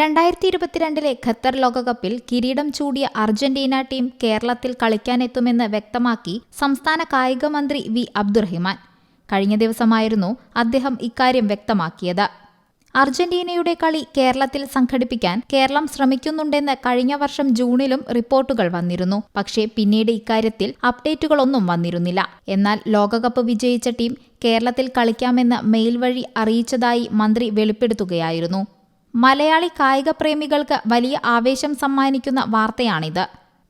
രണ്ടായിരത്തി ഇരുപത്തിരണ്ടിലെ ഖത്തർ ലോകകപ്പിൽ കിരീടം ചൂടിയ അർജന്റീന ടീം കേരളത്തിൽ കളിക്കാനെത്തുമെന്ന് വ്യക്തമാക്കി സംസ്ഥാന കായിക മന്ത്രി വി അബ്ദുറഹിമാൻ. കഴിഞ്ഞ ദിവസമായിരുന്നു അദ്ദേഹം ഇക്കാര്യം വ്യക്തമാക്കിയത്. അർജന്റീനയുടെ കളി കേരളത്തിൽ സംഘടിപ്പിക്കാൻ കേരളം ശ്രമിക്കുന്നുണ്ടെന്ന് കഴിഞ്ഞ വർഷം ജൂണിലും റിപ്പോർട്ടുകൾ വന്നിരുന്നു. പക്ഷേ പിന്നീട് ഇക്കാര്യത്തിൽ അപ്ഡേറ്റുകളൊന്നും വന്നിരുന്നില്ല. എന്നാൽ ലോകകപ്പ് വിജയിച്ച ടീം കേരളത്തിൽ കളിക്കാമെന്ന് മെയിൽ വഴി അറിയിച്ചതായി മന്ത്രി വെളിപ്പെടുത്തുകയായിരുന്നു. മലയാളി കായിക പ്രേമികൾക്ക് വലിയ ആവേശം സമ്മാനിക്കുന്ന വാർത്തയാണിത്.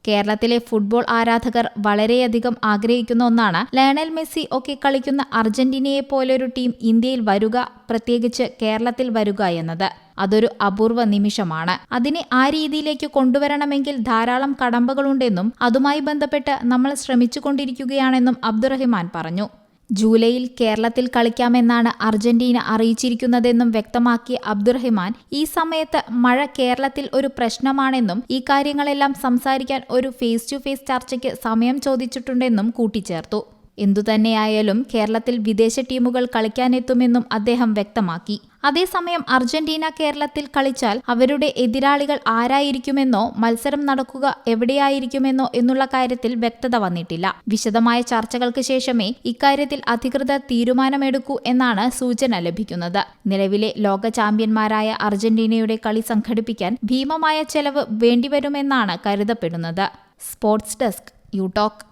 കേരളത്തിലെ ഫുട്ബോൾ ആരാധകർ വളരെയധികം ആഗ്രഹിക്കുന്ന ഒന്നാണ് ലയണൽ മെസ്സി ഒക്കെ കളിക്കുന്ന അർജന്റീനയെ പോലൊരു ടീം ഇന്ത്യയിൽ വരുക പ്രത്യേകിച്ച് കേരളത്തിൽ വരുക എന്നത്. അതൊരു അപൂർവ നിമിഷമാണ്. അതിനെ ആ രീതിയിലേക്ക് കൊണ്ടുവരണമെങ്കിൽ ധാരാളം കടമ്പകളുണ്ടെന്നും അതുമായി ബന്ധപ്പെട്ട് നമ്മൾ ശ്രമിച്ചുകൊണ്ടിരിക്കുകയാണെന്നും അബ്ദുറഹിമാൻ പറഞ്ഞു. ജൂലൈയിൽ കേരളത്തിൽ കളിക്കാമെന്നാണ് അർജന്റീന അറിയിച്ചിരിക്കുന്നതെന്നും വ്യക്തമാക്കിയ അബ്ദുറഹിമാൻ ഈ സമയത്ത് മഴ കേരളത്തിൽ ഒരു പ്രശ്നമാണെന്നും ഈ കാര്യങ്ങളെല്ലാം സംസാരിക്കാൻ ഒരു ഫേസ് ടു ഫേസ് ചർച്ചയ്ക്ക് സമയം ചോദിച്ചിട്ടുണ്ടെന്നും കൂട്ടിച്ചേർത്തു. എന്തുതന്നെയായാലും കേരളത്തിൽ വിദേശ ടീമുകൾ കളിക്കാനെത്തുമെന്നും അദ്ദേഹം വ്യക്തമാക്കി. അതേസമയം അർജന്റീന കേരളത്തിൽ കളിച്ചാൽ അവരുടെ എതിരാളികൾ ആരായിരിക്കുമെന്നോ മത്സരം നടക്കുക എവിടെയായിരിക്കുമെന്നോ എന്നുള്ള കാര്യത്തിൽ വ്യക്തത വന്നിട്ടില്ല. വിശദമായ ചർച്ചകൾക്ക് ശേഷമേ ഇക്കാര്യത്തിൽ അധികൃതർ തീരുമാനമെടുക്കൂ എന്നാണ് സൂചന ലഭിക്കുന്നത്. നിലവിലെ ലോക ചാമ്പ്യന്മാരായ അർജന്റീനയുടെ കളി സംഘടിപ്പിക്കാൻ ഭീമമായ ചെലവ് വേണ്ടിവരുമെന്നാണ് കരുതപ്പെടുന്നത്. Sports desk യൂടോക്ക്